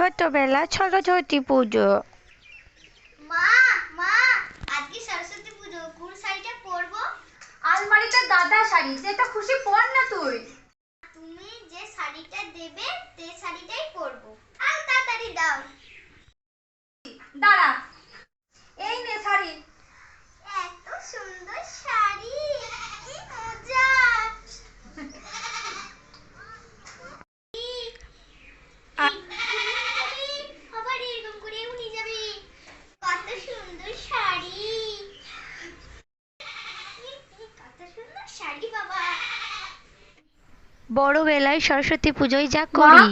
ছোটবেলা সরস্বতী পুজো। মা মা আজকে সরস্বতী পুজো কোন শাড়িটা পরবো? আলমারিতে দাদা শাড়ি যেটা খুশি পর না তুই। তুমি যে শাড়িটা দেবে সেই শাড়িটাই পরবো। আর তাড়াতাড়ি দাও। দাঁড়া এই নে শাড়ি এত সুন্দর শাড়ি কি মজা আ- আবার এরকম করে উনি যাবে কত সুন্দর শাড়ি কত সুন্দর শাড়ি বাবা বড়বেলায় সরস্বতী পুজোয় যা করি।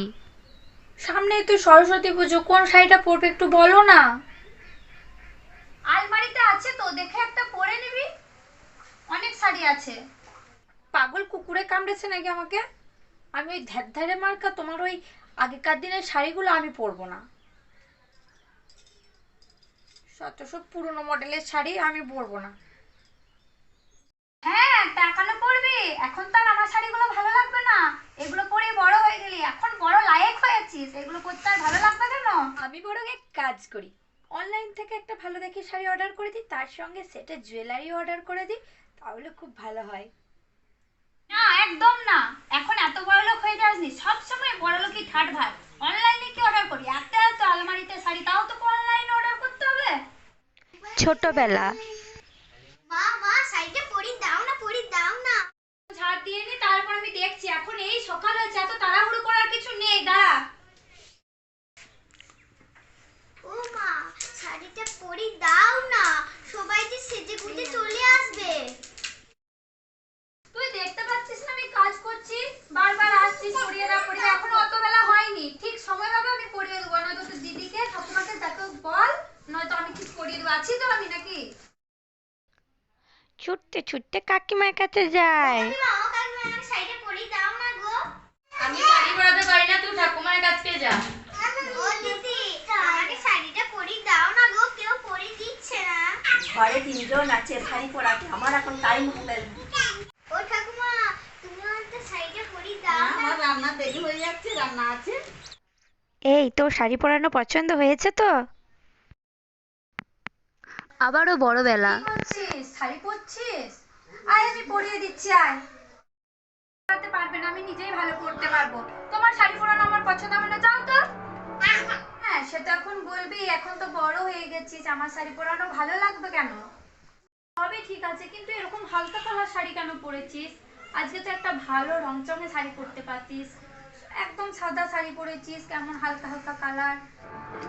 সামনে তুই সরস্বতী পুজো কোন শাড়িটা পরবে একটু বলো না। আলমারিতে আছে তো দেখে একটা পরে নিবি। অনেক শাড়ি আছে। পাগল কুকুরে কামড়েছে নাকি আমাকে? আমি ওই ধ্যার ধ্যারে মার্কা তোমার ওই আগেকার দিনের শাড়িগুলো আমি পরবো না। শত সব পুরনো মডেলের শাড়ি আমি পরবো না। হ্যাঁ তা কেন পরবি। এখন তো আর আমার শাড়িগুলো ভালো লাগবে না এগুলো পরে বড় হয়ে গেলি এখন বড় লায়ক হয়েছিস এগুলো পরতে আর ভালো লাগবে কেন আমি বরং এক কাজ করি। অনলাইন থেকে একটা ভালো দেখে শাড়ি অর্ডার করে দিই তার সঙ্গে সেটা জুয়েলারি অর্ডার করে দিই তাহলে খুব ভালো হয়। না একদম না। এখন এত বড় লোক হয়ে যাসনি সবসময় বড় লোকই ঠাট ভাট অনলাইনে কি অর্ডার করি? এত এত আলমারিতে শাড়ি তাও তো অনলাইনে অর্ডার করতে হবে? ছোটবেলা। মা মা শাড়িটা পরি দাও না পরি দাও না। ঝাড় দিয়ে নি তারপর আমি দেখছি। এখন এই সকাল হয়েছে এত তাড়াহুড়ো করার কিছু নেই দাঁড়া ও মা শাড়িটা পরি দাও না সবাই যে সেজে গুজে চলে আসবে তুই দেখতে পাচ্ছিস না আমি কাজ করছি বারবার আসছিস পড়িয়ে না পড়িয়ে এখনও অত বেলা হয়নি ঠিক সময় হবে আমি পড়িয়ে দেবো নয়তো তোর দিদিকে ঠাকুমাকে দেখো বল নয়তো আমি ঠিক পড়িয়ে দেবো আছি তো আমি নাকি ছুটতে ছুটতে কাকিমার কাছে যায়। আমি শাড়ি পরাতে পারি না তুই ঠাকুমার কাছে যা। ঘরে তিনজন আছে শাড়ি পরাতে আমার এখন টাইম হবে ও ঠাকুমা তুমি আমাকে শাড়িটা পরি দাও আমার রান্না দেরি হয়ে যাচ্ছে রান্না আছে। এই তোর শাড়ি পরানো পছন্দ হয়েছে তো? আবারও বড়বেলা। শাড়ি পরছিস আয়, আমি পরিয়ে দিচ্ছি, আয়। পরাতে পারবে না, আমি নিজেই ভালো পরতে পারব। তোমার শাড়ি পরানো আমার পছন্দ হবে না, যাও তো। হ্যাঁ সেটা এখন বলবি, এখন তো বড় হয়ে গেছিস, আমার শাড়ি পরানো ভালো লাগবে কেন? হবে ঠিক আছে, কিন্তু এরকম হালকা কালার শাড়ি কেন পরেছিস? আজকে তো একটা ভালো রংচঙে শাড়ি পরতে পারতিস। একদম সাদা শাড়ি পরেছিস, কেমন হালকা হালকা কালার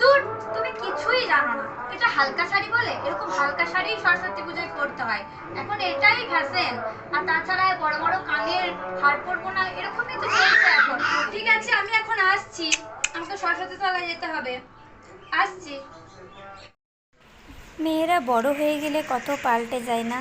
দূর, তুমি কিছুই জানো না। এটা হালকা শাড়ি বলে? এরকম হালকা শাড়ি সরস্বতী পুজোয় পরতে হয়। এখন এটাই ফ্যাশন আর তাছাড়া বড় বড় কানের হার পরবো না, এরকমই তো চলছে এখন। ঠিক আছে, আমি এখন আসছি। আমাকে সরস্বতী তলায় যেতে হবে। আসছি। মেয়েরা বড় হয়ে গেলে কত পাল্টে যায় না?